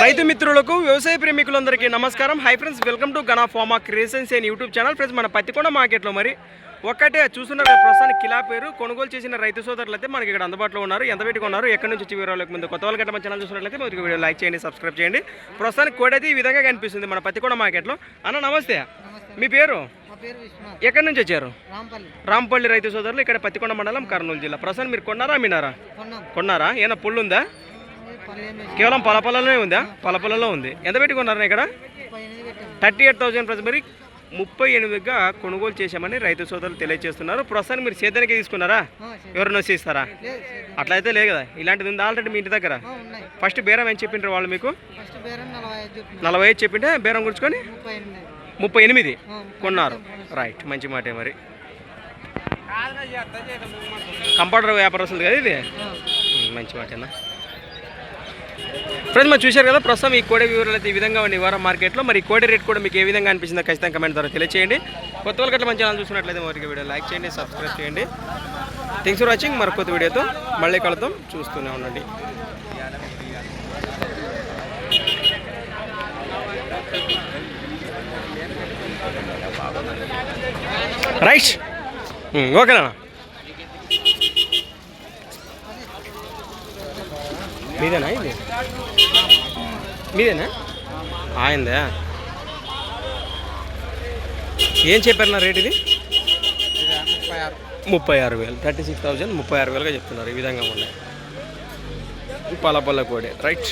రైతు మిత్రులకు వ్యవసాయ ప్రేమికులందరికీ నమస్కారం. Hi friends welcome to Gana pharma creations and YouTube channel friends మన పత్తికొండ మార్కెట్లో మరి ఒక్కటే చూస్తున్నారు కదా ప్రస్తుతానికి కిలా పేరు. కొనుగోలు చేసిన రైతు సోదరులు అయితే మనకి ఇక్కడ అందుబాటులో ఉన్నారు. ఎంత పెట్టి కొన్నారు ఎక్కడి నుంచి వచ్చి వివరాలకు ముందు కొత్త వాళ్ళకి మన ఛానల్ చూసినట్లయితే మీరు వీడియో లైక్ చేయండి సబ్స్క్రైబ్ చేయండి. ప్రస్తుతానికి కోడి అయితే ఈ విధంగా కనిపిస్తుంది మన పత్తికొండ మార్కెట్లో. అన్న నమస్తే. మీ పేరు? ఎక్కడి నుంచి వచ్చారు? రాంపల్లి. రైతు సోదరులు ఇక్కడ పత్తికొండ మండలం కర్నూలు జిల్లా. ప్రస్తుతం మీరు కొన్నారా అమ్మినారా కొన్నాం. కొన్నారా? ఏమైనా పుల్లు ఉందా కేవలం పలపలలోనే ఉందా? పలపలలో ఉంది. ఎంత పెట్టి కొన్నారా ఇక్కడ? థర్టీ ఎయిట్ థౌసండ్ ప్రతి మరి ముప్పై ఎనిమిదిగా కొనుగోలు చేశామని రైతు సోదరులు తెలియజేస్తున్నారు. ప్రస్తుతానికి మీరు సేద్యానికి తీసుకున్నారా? లేదు చేద్దాం. అట్లయితే లేదు కదా. ఇలాంటిది ఉంది ఆల్రెడీ మీ ఇంటి దగ్గర? ఫస్ట్ బేరం ఏం చెప్పింటారు వాళ్ళు మీకు? నలభై ఐదు చెప్పింటే బేరం గుర్చుకొని? ముప్పై ఎనిమిది కొన్నారు. రైట్ మంచి మాటే మరి. కంప్యూటర్ వ్యాపారస్తులు కదా ఇది? మంచి మాటేనా? ఫ్రెండ్స్ మరి చూశారు కదా ప్రస్తుతం ఈ కోడి వివరాలు అయితే ఈ విధంగా ఉంది ఈ వారం మార్కెట్లో. మరి ఈ కోడి రేట్ కూడా మీకు ఏ విధంగా అనిపించిందో ఖచ్చితంగా కమెంట్ ద్వారా తెలియచేయండి. కొత్త వాళ్ళకి అట్లా మంచి ఛానల్ చూసినట్లయితే మరికి వీడియో లైక్ చేయండి సబ్స్క్రైబ్ చేయండి. థ్యాంక్స్ ఫర్ వాచింగ్ మరి కొత్త వీడియోతో మళ్ళీ కలుద్దాం. చూస్తూనే ఉండండి. రైట్. ఓకేనా మీదేనా ఇది? మీదేనా? ఆయందా ఏం చెప్పారు నా రేట్ ఇది? ముప్పై ఆరు ముప్పై ఆరు వేలు. థర్టీ సిక్స్ థౌజండ్ ముప్పై ఆరు వేలుగా చెప్తున్నారు. ఈ విధంగా ఉన్నాయి. పల్ల పల్ల కోడి రైట్.